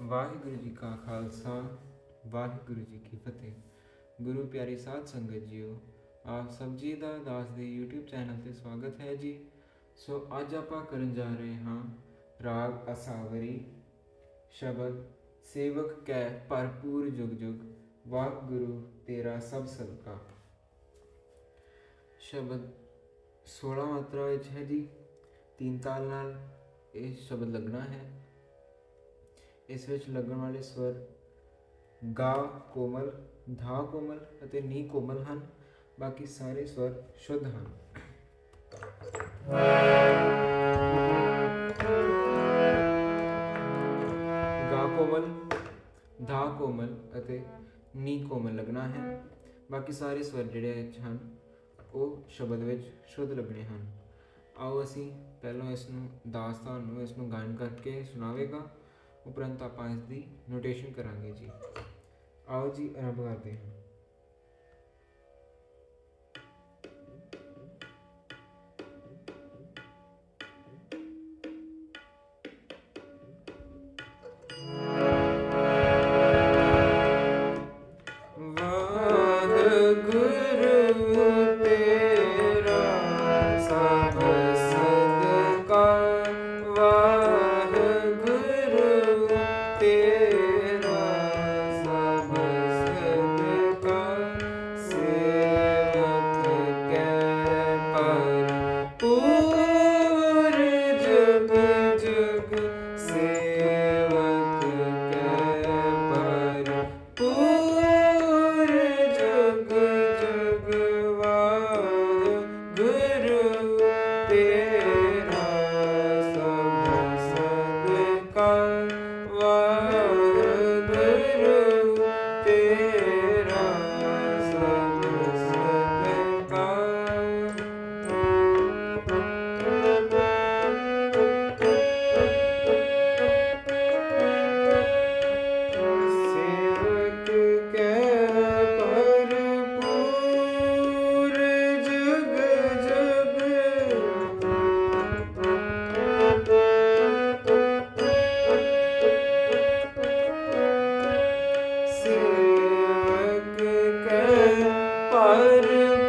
ਵਾਹਿਗੁਰੂ ਜੀ ਕਾ ਖਾਲਸਾ, ਵਾਹਿਗੁਰੂ ਜੀ ਕੀ ਫਤਿਹ। ਗੁਰੂ ਪਿਆਰੀ ਸਾਧ ਸੰਗਤ ਜੀਓ, ਆਪ ਸਭ ਜੀ ਦਾ ਦਾਸ ਦੇ YouTube ਚੈਨਲ ਤੇ ਸਵਾਗਤ ਹੈ ਜੀ। ਸੋ ਅੱਜ ਆਪਾਂ ਕਰਨ ਜਾ ਰਹੇ ਹਾਂ ਰਾਗ ਅਸਾਵਰੀ, ਸ਼ਬਦ ਸੇਵਕ ਕੈ ਭਰਪੂਰ ਜੁਗ ਜੁਗ, ਵਾਹਿਗੁਰੂ ਤੇਰਾ ਸਭ ਸਦਕਾ। ਸ਼ਬਦ 16 ਮਾਤਰਾ ਵਿੱਚ ਹੈ ਜੀ। ਤਿੰਨ ਤਾਲ ਨਾਲ ਇਹ ਸ਼ਬਦ ਲੱਗਣਾ ਹੈ। ਇਸ ਵਿੱਚ ਲੱਗਣ ਵਾਲੇ ਸਵਰ ਗਾ, ਕੋਮਲ, ਧਾ ਕੋਮਲ ਅਤੇ ਨੀ ਕੋਮਲ ਹਨ। ਬਾਕੀ ਸਾਰੇ ਸਵਰ ਸ਼ੁੱਧ ਹਨ। ਗਾ ਕੋਮਲ, ਧਾ ਕੋਮਲ ਅਤੇ ਨੀ ਕੋਮਲ ਲੱਗਣਾ ਹੈ। ਬਾਕੀ ਸਾਰੇ ਸਵਰ ਜਿਹੜੇ ਹਨ, ਉਹ ਸ਼ਬਦ ਵਿੱਚ ਸ਼ੁੱਧ ਲੱਗਣੇ ਹਨ। ਆਓ ਅਸੀਂ ਪਹਿਲਾਂ ਇਸ ਨੂੰ ਦਾਸਤਾਨ ਨੂੰ ਇਸ ਨੂੰ ਗਾਇਨ ਕਰਕੇ ਸੁਣਾਵੇਗਾ। ਉਪਰੰਤ ਆਪਾਂ ਇਸ ਦੀ ਨੋਟੇਸ਼ਨ ਕਰਾਂਗੇ ਜੀ। ਆਓ ਜੀ ਆਰੰਭ ਕਰਦੇ ਹਾਂ। Thank you.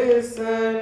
cabeça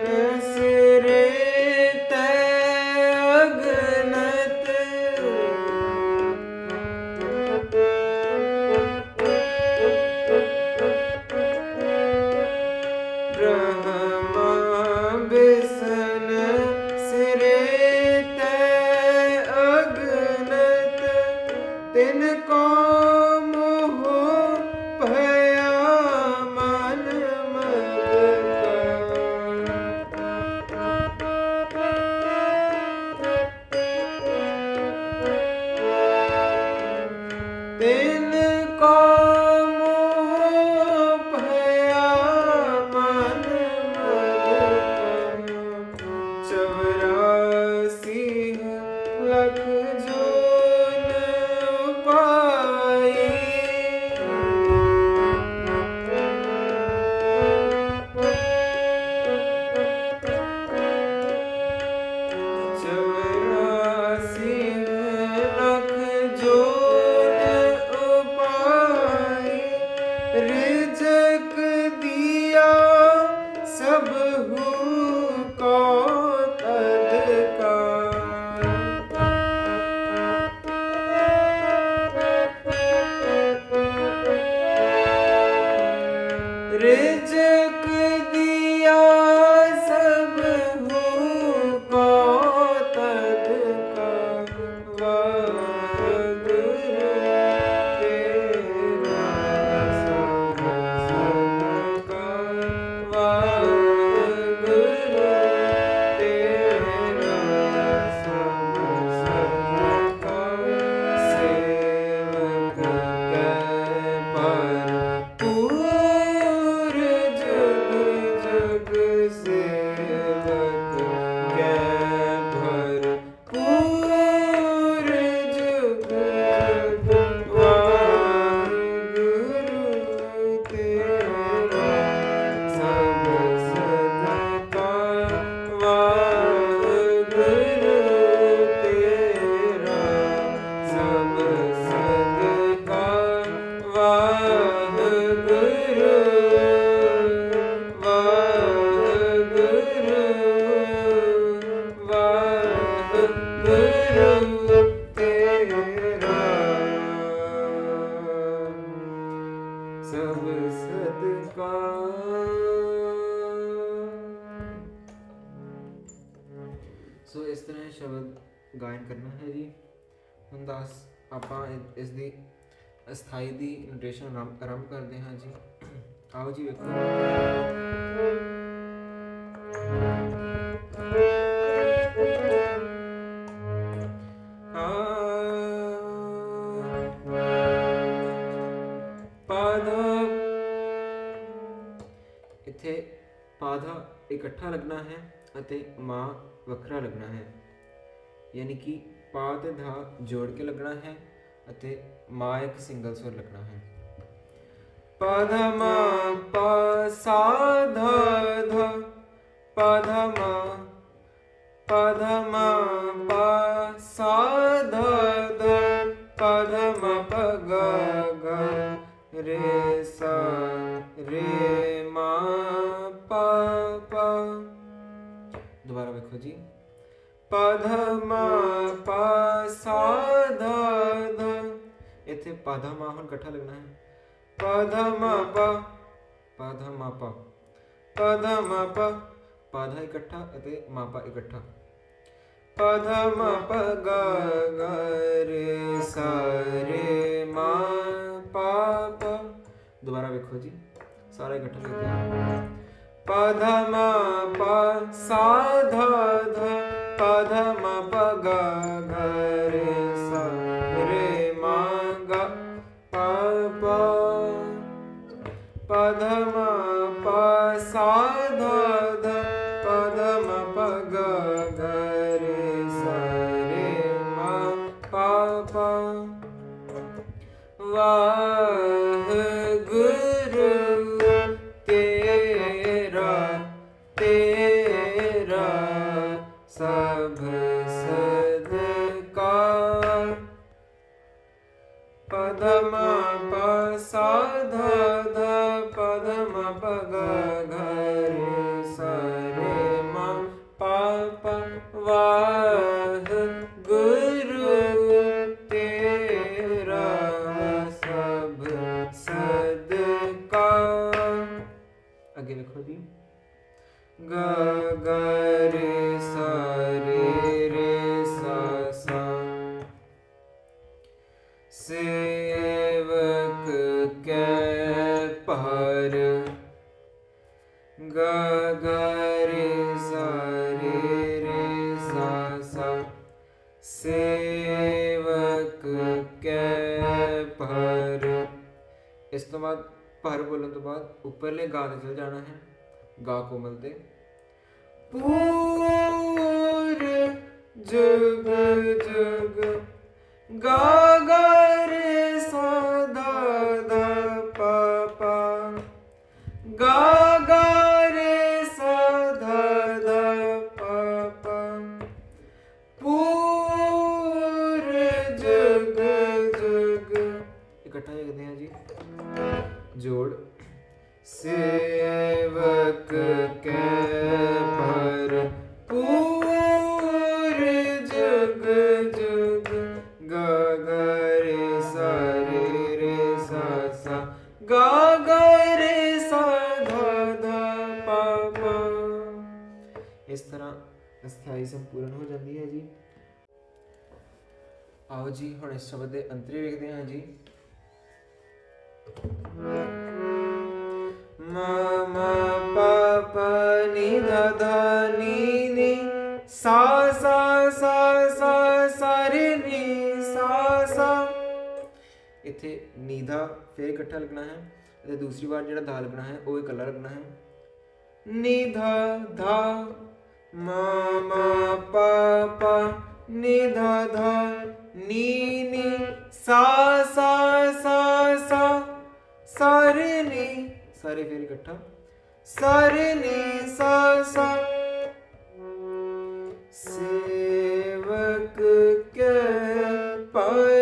ਤੇਰਾ ਸਭ ਸਦਕਾ ਸੋ ਇਸ ਤਰ੍ਹਾਂ ਇਹ ਸ਼ਬਦ ਗਾਇਨ ਕਰਨਾ ਹੈ ਜੀ ਹੁਣ ਦੱਸ ਆਪਾਂ ਇ- ਇਸ ਦੀ ਅਸਥਾਈ ਦੀ ਨੋਟੇਸ਼ਨ ਆਰੰਭ ਕਰਦੇ ਹਾਂ ਜੀ ਆਓ ਜੀ ਵੇਖੋ ਇਕੱਠਾ ਲੱਗਣਾ ਹੈ ਅਤੇ ਮਾ ਵੱਖਰਾ ਲੱਗਣਾ ਹੈ। ਯਾਨੀ ਕਿ ਪਾ ਤੇ ਧਾ ਜੋੜ ਕੇ ਲੱਗਣਾ ਹੈ ਅਤੇ ਮਾ ਇੱਕ ਸਿੰਗਲ ਸੁਰ ਲੱਗਣਾ ਹੈ। ਪਧ ਮਾ ਸਾ ਧ ਧ ਪਧ ਪਧ ਮ ਇੱਥੇ ਪਧ ਹੁਣ ਇਕੱਠਾ ਲੱਗਣਾ ਹੈ ਪਧ ਪ ਪਧ ਪ ਪਧ ਪ ਪਾਧਾ ਇਕੱਠਾ ਅਤੇ ਮਾਪਾ ਇਕੱਠਾ ਪਧ ਪ ਗ ਗ ਰੇ ਸਾ ਰੇ ਮਾ ਪਾ ਪ ਦੁਬਾਰਾ ਵੇਖੋ ਜੀ ਸਾਰਾ ਇਕੱਠਾ ਲਿਖਦੇ ਹਾਂ ਪ ਸਾ ਧ ਧ ਪਧ ਮ ਪ ਗ ਗ ਰੇ ਸਾ ਸਭ ਸਦਕਾ ਪਦਮ ਪ ਸਾ ਧ ਪਦਮ ਪ ਗ ਘ ਮ ਪ ਪ ਵਾਹਿਗੁਰੂ ਤੇਰਾ ਸਭ ਸਦਕਾ ਅੱਗੇ ਲਿਖੋ ਜੀ। ਗ ਗ ਰੇ ਸ ਰੇ ਰੇ ਸ ਸਾ ਸੇਵਕ ਕੈ ਪਰ ਗ ਸ ਸ ਸ ਕੋਮਲ ਤੇ। ਪੂਰ ਜਗ ਜਗ ਗਾ ਗਾ ਰੇ ਸਾ ਦਾ ਦਾ ਪਾ ਪਾ। ਗਾ ਗਾ ਰੇ ਸਾ ਦਾ ਦਾ ਪਾ ਪਾ। ਪੂਰ ਜਗ ਜਗ ਇਕੱਠਾ ਲਿਖਦੇ ਹਾਂ ਜੀ। ਜੋੜ। ਸੇਵਕ ਕੈ ਪਰ ਪੂਰ ਜਗ ਜਗ ਗਾ ਗਾ ਰੇ ਸਾ ਸਾ ਸਾ ਸਾ ਧਾ ਧਾ ਪਾ ਪਾ ਇਸ ਤਰ੍ਹਾਂ ਅਸਥਾਈ ਸੰਪੂਰਨ ਹੋ ਜਾਂਦੀ ਹੈ ਜੀ। ਆਓ ਜੀ, ਹੁਣ ਇਸ ਸ਼ਬਦ ਦੇ ਅੰਤਰੇ ਵੇਖਦੇ ਹਾਂ ਜੀ। ਮ ਮ ਪ ਪ ਨੀ ਧ ਧ ਨੀ ਨੀ ਸਾ ਸਾ ਇੱਥੇ ਨੀਧਾ ਫੇਰ ਇਕੱਠਾ ਲੱਗਣਾ ਹੈ ਅਤੇ ਦੂਸਰੀ ਵਾਰ ਜਿਹੜਾ ਧਾ ਲੱਗਣਾ ਹੈ ਉਹ ਇਕੱਲਾ ਲੱਗਣਾ ਹੈ ਨਿਧਾ ਧਾ ਮ ਮ ਪ ਪ ਨਿਧਾ ਧਾ ਨੀ ਨੀ ਸਾ ਸਾ ਸਾ ਸਾ ਸਾਰੇ ਸਾਰੇ ਫੇਰ ਇਕੱਠਾ। ਸਾਰੇ ਨੀ ਸਾ ਸਾ ਸੇਵਕ ਕੇ ਪਰ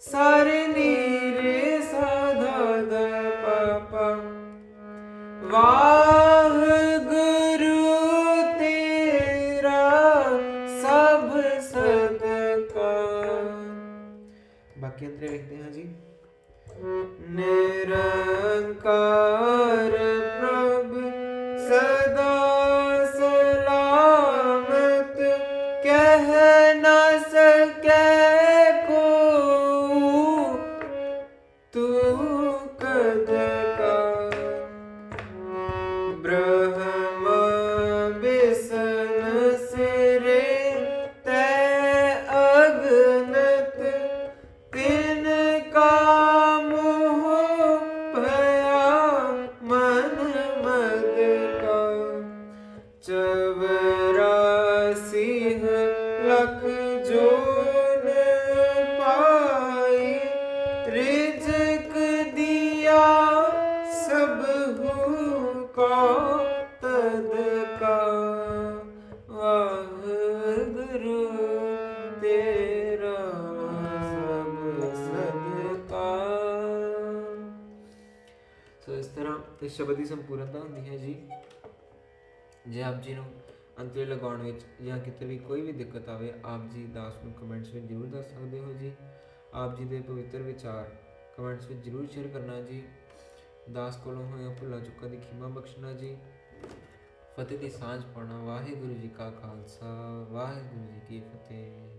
ਸਾਰੇ ਇਸ ਤਰ੍ਹਾਂ ਇਸ ਸ਼ਬਦ ਦੀ ਸੰਪੂਰਨਤਾ ਹੁੰਦੀ ਹੈ ਜੀ। ਜੇ ਆਪ ਜੀ ਨੂੰ ਅੰਤਰੇ ਲਗਾਉਣ ਵਿੱਚ ਜਾਂ ਕਿਤੇ ਵੀ ਕੋਈ ਵੀ ਦਿੱਕਤ ਆਵੇ, ਆਪ ਜੀ ਦਾਸ ਨੂੰ ਕਮੈਂਟਸ ਵਿੱਚ ਜ਼ਰੂਰ ਦੱਸ ਸਕਦੇ ਹੋ ਜੀ। ਆਪ ਜੀ ਦੇ ਪਵਿੱਤਰ ਵਿਚਾਰ ਕਮੈਂਟਸ ਵਿੱਚ ਜ਼ਰੂਰ ਸ਼ੇਅਰ ਕਰਨਾ ਜੀ। ਦਾਸ ਕੋਲੋਂ ਹੋਇਆ ਭੁੱਲਾਂ ਚੁੱਕਾਂ ਦੀ ਖਿਮਾ ਬਖਸ਼ਣਾ ਜੀ। ਫਤਿਹ ਦੀ ਸਾਂਝ ਪਾਉਣਾ, ਵਾਹਿਗੁਰੂ ਜੀ ਕਾ ਖਾਲਸਾ, ਵਾਹਿਗੁਰੂ ਜੀ ਕੀ ਫਤਿਹ।